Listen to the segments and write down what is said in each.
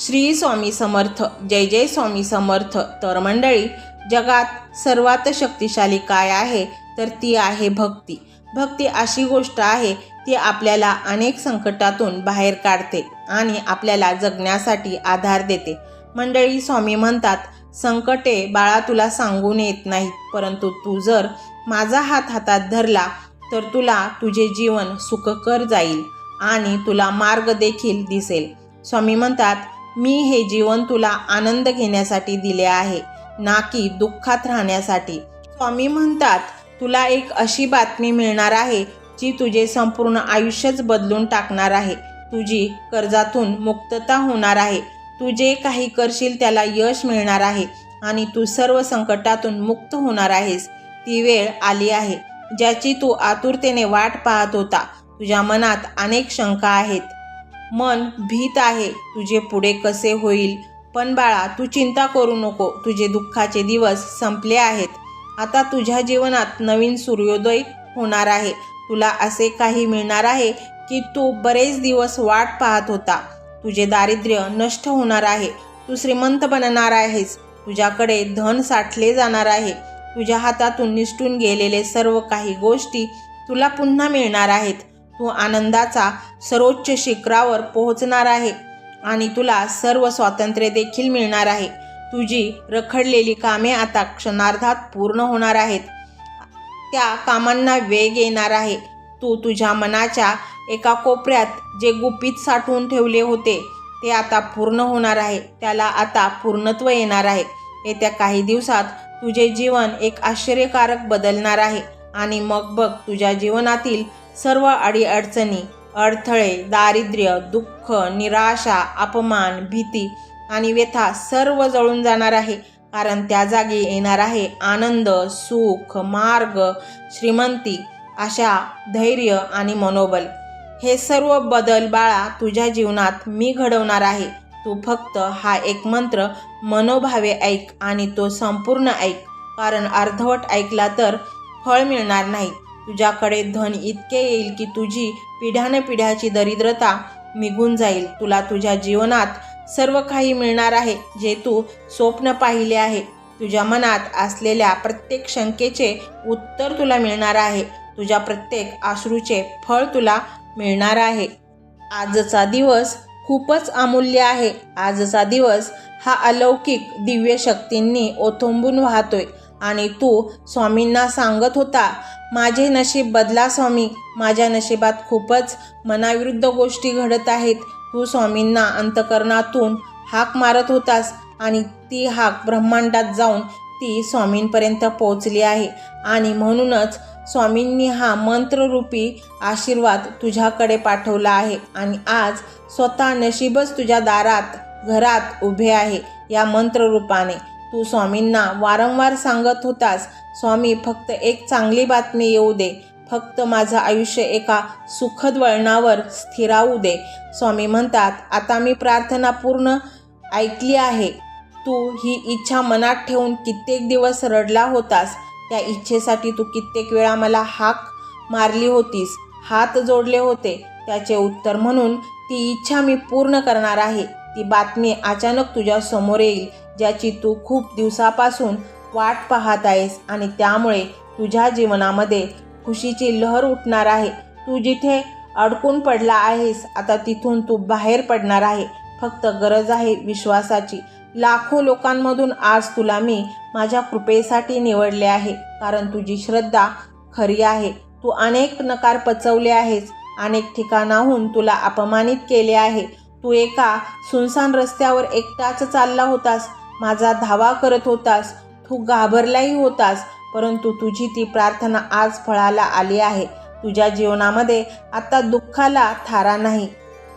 श्री स्वामी समर्थ जय जय स्वामी समर्थ. तर मंडळी जगात सर्वात शक्तिशाली काय आहे? तर ती आहे भक्ती. भक्ती अशी गोष्ट आहे ती आपल्याला अनेक संकटातून बाहेर काढते आणि आपल्याला जगण्यासाठी आधार देते. मंडळी स्वामी म्हणतात संकटे बाळा तुला सांगून येत नाहीत परंतु तू जर माझा हात हातात धरला तर तुला तुझे जीवन सुखकर जाईल आणि तुला मार्ग देखील दिसेल. स्वामी म्हणतात मी हे जीवन तुला आनंद घेण्यासाठी दिले आहे ना की दुःखात राहण्यासाठी. स्वामी म्हणतात तुला एक अशी बातमी मिळणार आहे जी तुझे संपूर्ण आयुष्यच बदलून टाकणार आहे. तुझी कर्जातून मुक्तता होणार आहे. तू जे काही करशील त्याला यश मिळणार आहे आणि तू सर्व संकटातून मुक्त होणार आहेस. ती वेळ आली आहे ज्याची तू आतुरतेने वाट पाहत होता. तुझ्या मनात अनेक शंका आहेत. मन भीत आहे. तुझे पुढे कसे होईल? पण बाळा तू चिंता करू नको. तुझे दुःखाचे दिवस संपले आहेत. आता तुझ्या जीवनात नवीन सूर्योदय होणार आहे. तुला असे काही मिळणार आहे की तू बरेच दिवस वाट पाहत होता. तुझे दारिद्र्य नष्ट होणार आहे. तू श्रीमंत बनणार आहेस. तुझ्याकडे धन साठले जाणार आहे. तुझ्या हातातून निसटून गेलेले सर्व काही गोष्टी तुला पुन्हा मिळणार आहेत. तू आनंदाचा सर्वोच्च शिखरावर पोहोचणार आहे आणि तुला सर्व स्वातंत्र्य देखील मिळणार आहे. तुझी रखडलेली कामे आता क्षणार्धात पूर्ण होणार आहेत. त्या कामांना वेग येणार आहे. तू तुझ्या मनाच्या एका कोपऱ्यात जे गुपित साठवून ठेवले होते ते आता पूर्ण होणार आहे. त्याला आता पूर्णत्व येणार आहे. येत्या काही दिवसात तुझे जीवन एक आश्चर्यकारक बदलणार आहे. आणि मग बघ तुझ्या जीवनातील सर्व अडीअडचणी अडथळे दारिद्र्य दुःख निराशा अपमान भीती आणि व्यथा सर्व जळून जाणार आहे. कारण त्या जागी येणार आहे आनंद सुख मार्ग श्रीमंती आशा धैर्य आणि मनोबल. हे सर्व बदल बाळा तुझ्या जीवनात मी घडवणार आहे. तू फक्त हा एक मंत्र मनोभावे ऐक आणि तो संपूर्ण ऐक. कारण अर्धवट ऐकला तर फळ मिळणार नाही. तुझ्याकडे धन इतके येईल की तुझी पिढ्यानपिढ्याची दरिद्रता निघून जाईल. तुला तुझ्या जीवनात सर्व काही मिळणार आहे जे तू स्वप्न पाहिले आहे. तुझ्या मनात असलेल्या प्रत्येक शंकेचे उत्तर तुला मिळणार आहे. तुझ्या प्रत्येक आश्रूचे फळ तुला मिळणार आहे. आजचा दिवस खूपच अमूल्य आहे. आजचा दिवस हा अलौकिक दिव्य शक्तींनी ओथंबून वाहतोय. आणि तू स्वामींना सांगत होता माझे नशीब बदला स्वामी. माझ्या नशिबात खूपच मनाविरुद्ध गोष्टी घडत आहेत. तू स्वामींना अंतकरणातून हाक मारत होतास आणि ती हाक ब्रह्मांडात जाऊन ती स्वामींपर्यंत पोहोचली आहे. आणि म्हणूनच स्वामींनी हा मंत्ररूपी आशीर्वाद तुझ्याकडे पाठवला आहे. आणि आज स्वतः नशीबच तुझ्या दारात घरात उभे आहे या मंत्ररूपाने. तू स्वामींना वारंवार सांगत होतास. स्वामी फक्त एक चांगली बातमी येऊ दे. फक्त माझं आयुष्य एका सुखद वळणावर स्थिरावू दे. स्वामी म्हणतात आता मी प्रार्थना पूर्ण ऐकली आहे. तू ही इच्छा मनात ठेवून कित्येक दिवस रडला होतास. त्या इच्छेसाठी तू कित्येक वेळा मला हाक मारली होतीस. हात जोडले होते. त्याचे उत्तर म्हणून ती इच्छा मी पूर्ण करणार आहे. ती बातमी अचानक तुझ्या समोर येईल. ज्याची तू खूप दिवसापासून वाट पाहत आहेस आणि त्यामुळे तुझ्या जीवनामध्ये खुशीची लहर उठणार आहे. तू जिथे अडकून पडला आहेस आता तिथून तू बाहेर पडणार आहे. फक्त गरज आहे विश्वासाची. लाखो लोकांमधून आज तुला मी माझ्या कृपेसाठी निवडले आहे कारण तुझी श्रद्धा खरी आहे. तू अनेक नकार पचवले आहेस अनेक ठिकाणाहून तुला अपमानित केले आहे. तू एका सुनसान रस्त्यावर एकटाच चालला होतास माझा धावा करत होतास तू घाबरलाही होतास परंतु तुझी ती प्रार्थना आज फळाला आली आहे. तुझ्या जीवनामध्ये आता दुःखाला थारा नाही.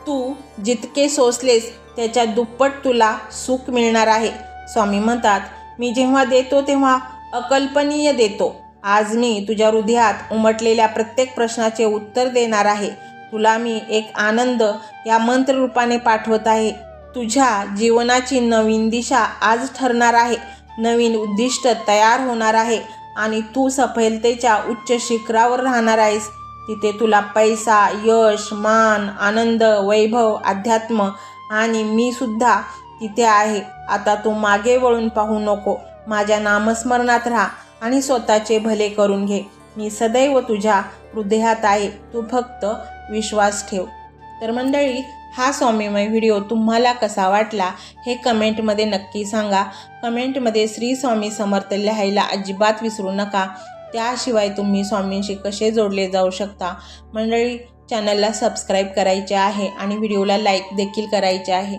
तू जितके सोसलेस त्याच्या दुप्पट तुला सुख मिळणार आहे. स्वामी म्हणतात मी जेव्हा देतो तेव्हा अकल्पनीय देतो. आज मी तुझ्या हृदयात उमटलेल्या प्रत्येक प्रश्नाचे उत्तर देणार आहे. तुला मी एक आनंद या मंत्ररूपाने पाठवत आहे. तुझ्या जीवनाची नवीन दिशा आज ठरणार आहे. नवीन उद्दिष्ट तयार होणार आहे आणि तू सफलतेच्या उच्च शिखरावर राहणार आहेस. तिथे तुला पैसा यश मान आनंद वैभव अध्यात्म आणि मी सुद्धा तिथे आहे. आता तू मागे वळून पाहू नको. माझ्या नामस्मरणात राहा आणि स्वतःचे भले करून घे. मी सदैव तुझ्या हृदयात आहे. तू फक्त विश्वास ठेव. तर मंडळी हा स्वामीमय व्हिडिओ तुम्हाला कसा वाटला हे कमेंटमध्ये नक्की सांगा. कमेंटमध्ये श्री स्वामी समर्थ लिहायला अजिबात विसरू नका. त्याशिवाय तुम्ही स्वामींशी कसे जोडले जाऊ शकता? मंडळी चॅनलला सबस्क्राईब करायचे आहे आणि व्हिडिओला लाईक देखील करायचे आहे.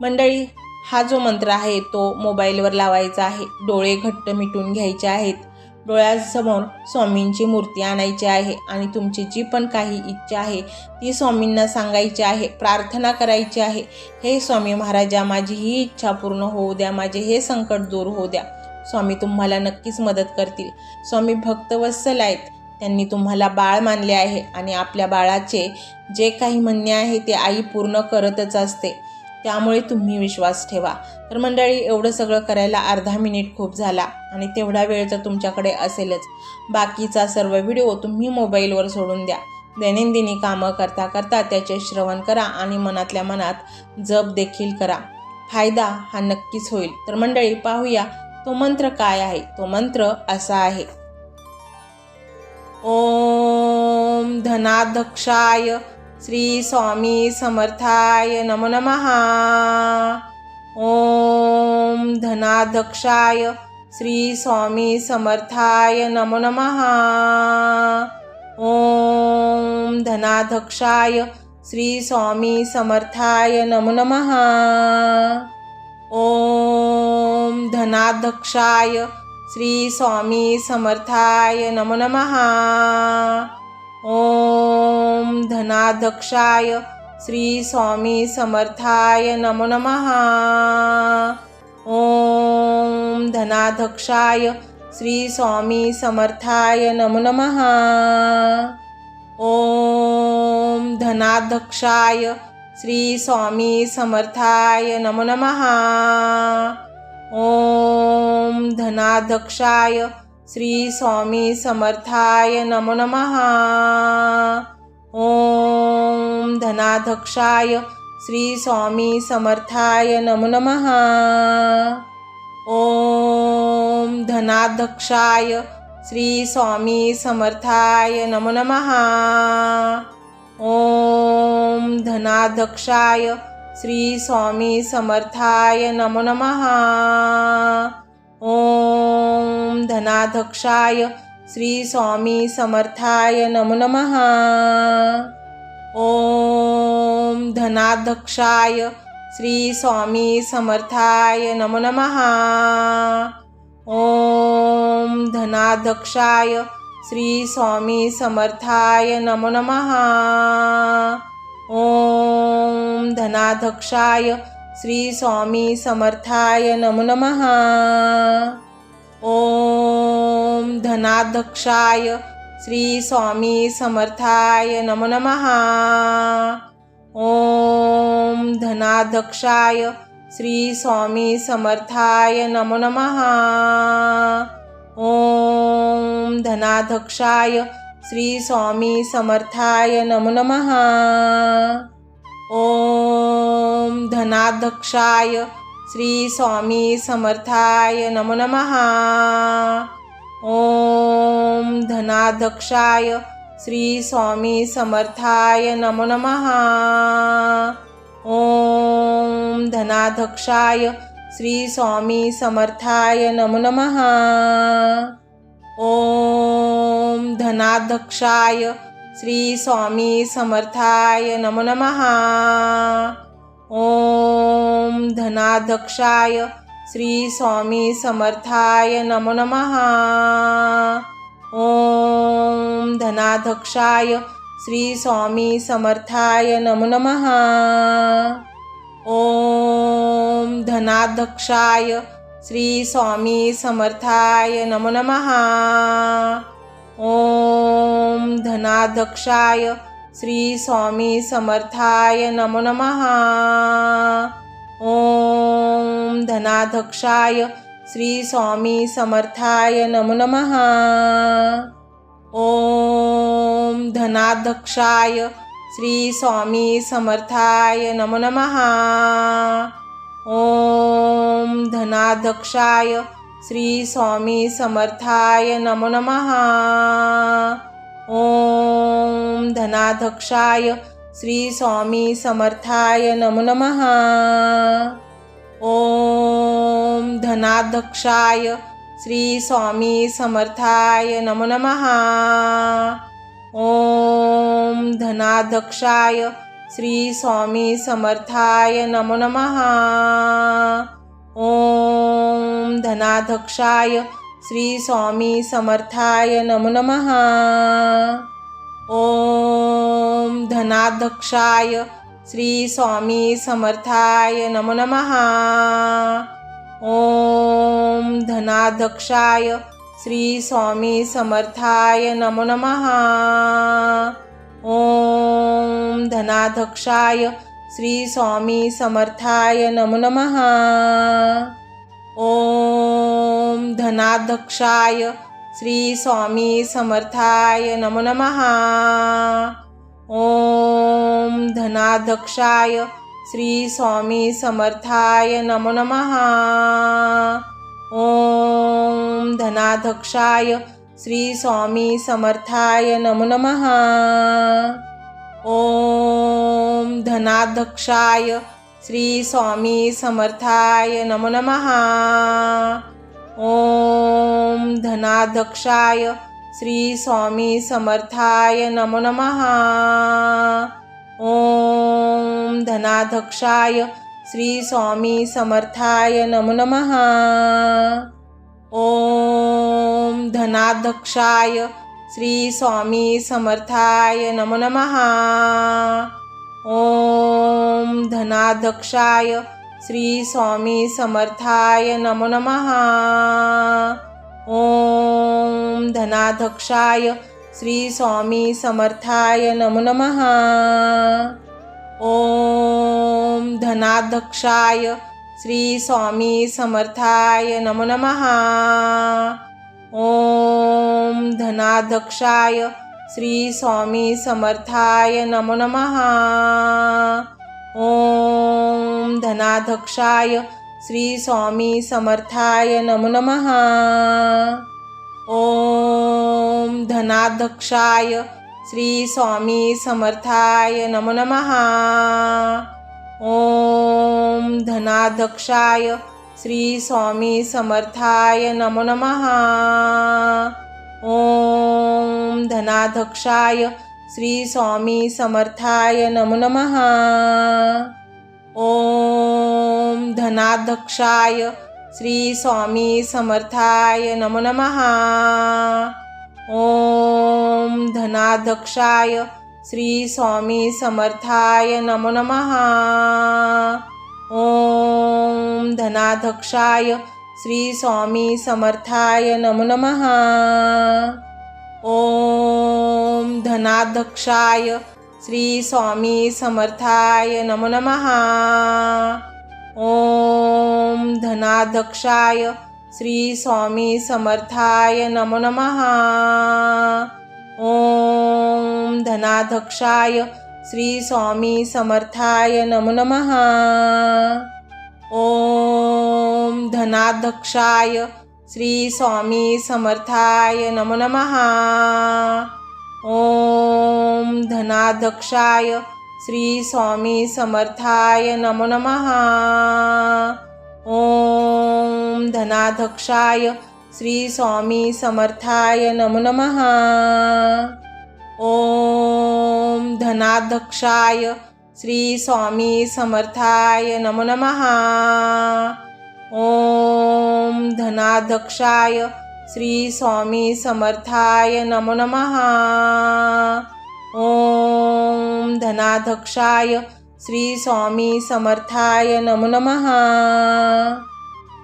मंडळी हा जो मंत्र आहे तो मोबाईलवर लावायचा आहे. डोळे घट्ट मिटून घ्यायचे आहेत. डोळ्यासमोर स्वामींची मूर्ती आणायची आहे आणि तुमची जी पण काही इच्छा आहे ती स्वामींना सांगायची आहे प्रार्थना करायची आहे. हे स्वामी महाराजा माझी ही इच्छा पूर्ण होऊ द्या माझे हे संकट दूर होऊ द्या. स्वामी तुम्हाला नक्कीच मदत करतील. स्वामी भक्तवत्सल आहेत. त्यांनी तुम्हाला बाळ मानले आहे आणि आपल्या बाळाचे जे काही म्हणणे आहे ते आई पूर्ण करतच असते. त्यामुळे तुम्ही विश्वास ठेवा. तर मंडळी एवढं सगळं करायला अर्धा मिनिट खूप झाला आणि तेवढा वेळ तर तुमच्याकडे असेलच. बाकीचा सर्व व्हिडिओ तुम्ही मोबाईलवर सोडून द्या. दैनंदिनी कामं करता करता त्याचे श्रवण करा आणि मनातल्या मनात जप देखील करा. फायदा हा नक्कीच होईल. तर मंडळी पाहूया तो मंत्र काय आहे? तो मंत्र असा आहे. ओम धनाध्यक्षाय श्री स्वामी समर्थाय नमो नमः. ओम धनाध्यक्षाय श्री स्वामी समर्थाय नमो नमः. ओम धनाध्यक्षाय श्री स्वामी समर्थाय नमो नमः. ओम धनाध्यक्षाय श्री स्वामी समर्थाय नमो नमः. ओम धनाध्यक्षाय श्री स्वामी समर्थाय नमो नमः। ओम धनाध्यक्षाय श्री स्वामी समर्थाय नमो नमः। ओम धनाध्यक्षाय श्री स्वामी समर्थाय नमो नमः। ओम धनाध्यक्षाय श्री स्वामी समर्थाय नमो नमः. ओम धनाध्यक्षाय श्री स्वामी समर्थाय नमो नमः. ओम धनाध्यक्षाय श्री स्वामी समर्थाय नमो नमः. ओम धनाध्यक्षाय श्री स्वामी समर्थाय नमो नमः. ओम धनाध्यक्षाय श्री स्वामी समर्थाय नमो नमः। ओम धनाध्यक्षाय श्री स्वामी समर्थाय नमो नमः। ओम धनाध्यक्षाय श्री स्वामी समर्थाय नमो नमः। ओम धनाध्यक्षाय श्री स्वामी समर्थाय नमो नमः। ओम धनाध्यक्षाय श्री स्वामी समर्थाय नमो नमः. ओम धनाध्यक्षाय श्री स्वामी समर्थाय नमो नमः. ओम धनाध्यक्षाय श्री स्वामी समर्थाय नमो नमः. ओम धनाध्यक्षाय श्री स्वामी समर्थाय नमो नमः. ओम धनाध्यक्षाय श्री स्वामी समर्थाय नमो नमः. ओम धनाध्यक्षाय श्री स्वामी समर्थाय नमो नमः. ओम धनाध्यक्षाय श्री स्वामी समर्थाय नमो नमः. ओम धनाध्यक्षाय श्री स्वामी समर्थाय नमो नमः। ओम धनाध्यक्षाय श्री स्वामी समर्थाय नमो नमः। ओम धनाध्यक्षाय श्री स्वामी समर्थाय नमो नमः। ओम धनाध्यक्षाय श्री स्वामी समर्थाय नमो नमः। ओम धनाध्यक्षाय श्री स्वामी समर्थाय नमो नमः। ओम धनाध्यक्षाय श्री स्वामी समर्थाय नमो नमः। ओम धनाध्यक्षाय श्री स्वामी समर्थाय नमो नमः। ओम धनाध्यक्षाय श्री स्वामी समर्थाय नमो नमः। ओम धनाध्यक्षाय श्री स्वामी समर्थाय नमो नमः। ओम धनाध्यक्षाय श्री स्वामी समर्थाय नमो नमः। ओम धनाध्यक्षाय श्री स्वामी समर्थाय नमो नमः। ओम धनाध्यक्षाय श्री स्वामी समर्थाय नमो नमः। ओम धनाध्यक्षाय श्री स्वामी समर्थाय नमो नमः। ओम धनाध्यक्षाय श्री स्वामी समर्थाय नमो नमः। ओम धनाध्यक्षाय श्री स्वामी समर्थाय नमो नमः. ओम धनाध्यक्षाय श्री स्वामी समर्थाय नमो नमः. ओम धनाध्यक्षाय श्री स्वामी समर्थाय नमो नमः. ओम धनाध्यक्षाय श्री स्वामी समर्थाय नमो नमः. ओम धनाध्यक्षाय श्री स्वामी समर्थाय नमो नमः. ओम धनाध्यक्षाय श्री स्वामी समर्थाय नमो नमः. ओम धनाध्यक्षाय श्री स्वामी समर्थाय नमो नमः. ओम धनाध्यक्षाय श्री स्वामी समर्थाय नमो नमः। ओम धनाध्यक्षाय श्री स्वामी समर्थाय नमो नमः। ओम धनाध्यक्षाय श्री स्वामी समर्थाय नमो नमः। ओम धनाध्यक्षाय श्री स्वामी समर्थाय नमो नमः। ओम धनाध्यक्षाय श्री स्वामी समर्थाय नमो नमः। ओम धनाध्यक्षाय श्री स्वामी समर्थाय नमो नमः। ओम धनाध्यक्षाय श्री स्वामी समर्थाय नमो नमः। ओम धनाध्यक्षाय श्री स्वामी समर्थाय नमो नमः. ओम धनाध्यक्षाय श्री स्वामी समर्थाय नमो नमः. ओम धनाध्यक्षाय श्री स्वामी समर्थाय नमो नमः. ओम धनाध्यक्षाय श्री स्वामी समर्थाय नमो नमः। ओम धनाध्यक्षाय श्री स्वामी समर्थाय नमो नमः। ओम धनाध्यक्षाय श्री स्वामी समर्थाय नमो नमः। ओम धनाध्यक्षाय श्री स्वामी समर्थाय नमो नमः। ओम धनाध्यक्षाय श्री स्वामी समर्थाय नमो नमः. ओम धनाध्यक्षाय श्री स्वामी समर्थाय नमो नमः. ओम धनाध्यक्षाय श्री स्वामी समर्थाय नमो नमः. ओम धनाध्यक्षाय श्री स्वामी समर्थाय नमो नमः. ओम धनाध्यक्षाय श्री स्वामी समर्थाय नमो नमः. ओम धनाध्यक्षाय श्री स्वामी समर्थाय नमो नमः.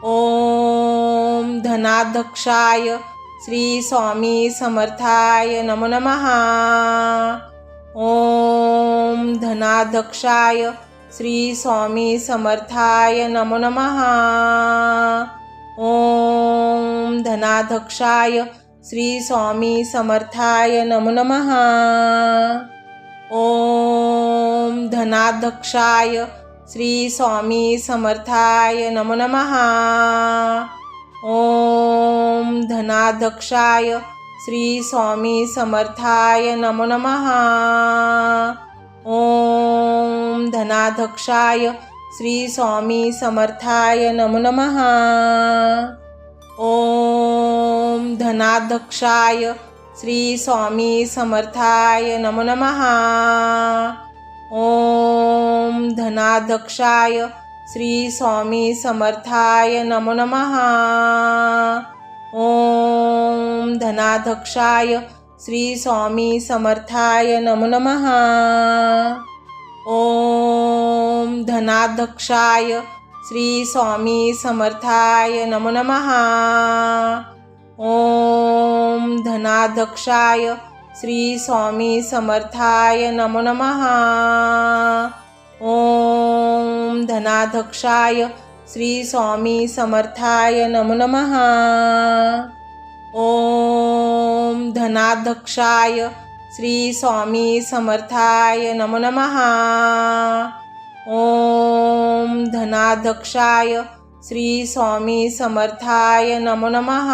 ओम धनाध्यक्षाय श्री स्वामी समर्थाय नमो नमः. ओम धनाध्यक्षाय श्री स्वामी समर्थाय नमो नमः। ओम धनाध्यक्षाय श्री स्वामी समर्थाय नमो नमः। ओम धनाध्यक्षाय श्री स्वामी समर्थाय नमो नमः। ओम धनाध्यक्षाय श्री स्वामी समर्थाय नमो नमः। ओम धनाध्यक्षाय श्री स्वामी समर्थाय नमो नमः। ओम धनाध्यक्षाय श्री स्वामी समर्थाय नमो नमः। ओम धनाध्यक्षाय श्री स्वामी समर्थाय नमो नमः। ओम धनाध्यक्षाय श्री स्वामी समर्थाय नमो नमः। ओम धनाध्यक्षाय श्री स्वामी समर्थाय नमो नमः। ओम धनाध्यक्षाय श्री स्वामी समर्थाय नमो नमः। ओम धनाध्यक्षाय श्री स्वामी समर्थाय नमो नमः। ओम धनाध्यक्षाय श्री स्वामी समर्थाय नमो नमः। ओम धनाध्यक्षाय श्री स्वामी समर्थाय नमो नमः।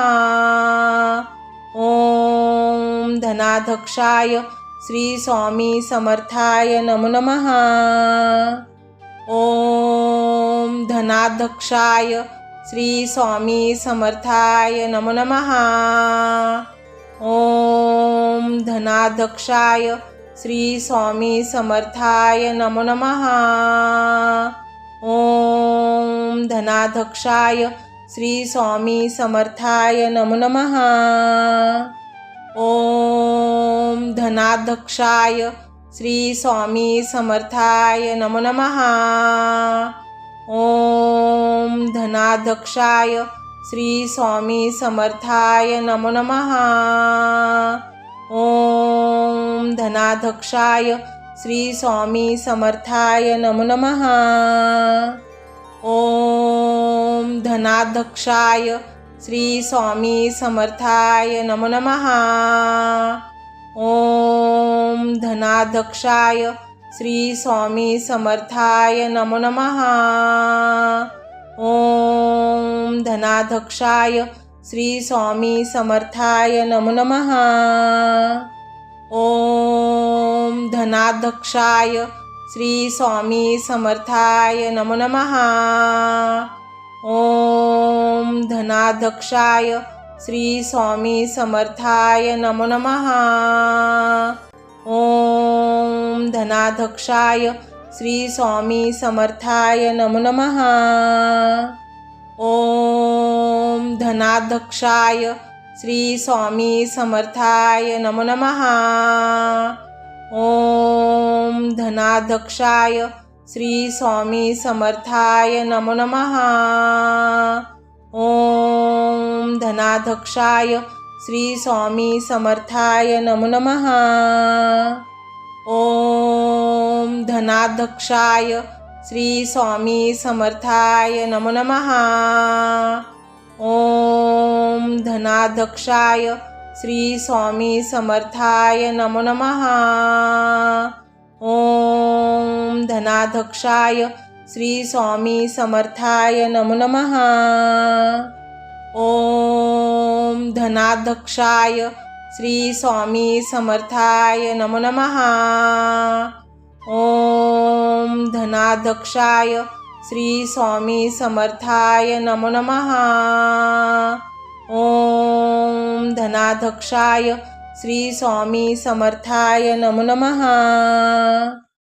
ओम धनाध्यक्षाय श्री स्वामी समर्थाय नमो नमः। ओम धनाध्यक्षाय श्री स्वामी समर्थाय नमो नमः. ओम धनाध्यक्षाय श्री स्वामी समर्थाय नमो नमः. ओम धनाध्यक्षाय श्री स्वामी समर्थाय नमो नमः. ओम धनाध्यक्षाय श्री स्वामी समर्थाय नमो नमः. ओम धनाध्यक्षाय श्री स्वामी समर्थाय नमो नमः। ओम धनाध्यक्षाय श्री स्वामी समर्थाय नमो नमः। ओम धनाध्यक्षाय श्री स्वामी समर्थाय नमो नमः। ओम धनाध्यक्षाय श्री स्वामी समर्थाय नमो नमः. ओम धनाध्यक्षाय श्री स्वामी समर्थाय नमो नमः. ओम धनाध्यक्षाय श्री स्वामी समर्थाय नमो नमः. ओम धनाध्यक्षाय श्री स्वामी समर्थाय नमो नमः. ओम धनाध्यक्षाय श्री स्वामी समर्थाय नमो नमः। ओम धनाध्यक्षाय श्री स्वामी समर्थाय नमो नमः। ओम धनाध्यक्षाय श्री स्वामी समर्थाय नमो नमः। ओम धनाध्यक्षाय श्री स्वामी समर्थाय नमो नमः। ओम धनाध्यक्षाय श्री स्वामी समर्थाय नमो नमः। ओम धनाध्यक्षाय श्री स्वामी समर्थाय नमो नमः। ओम धनाध्यक्षाय श्री स्वामी समर्थाय नमो नमः। ओम धनाध्यक्षाय श्री स्वामी समर्थाय नमो नमः. ओम धनाध्यक्षाय श्री स्वामी समर्थाय नमो नमः. ओम धनाध्यक्षाय श्री स्वामी समर्थाय नमो नमः.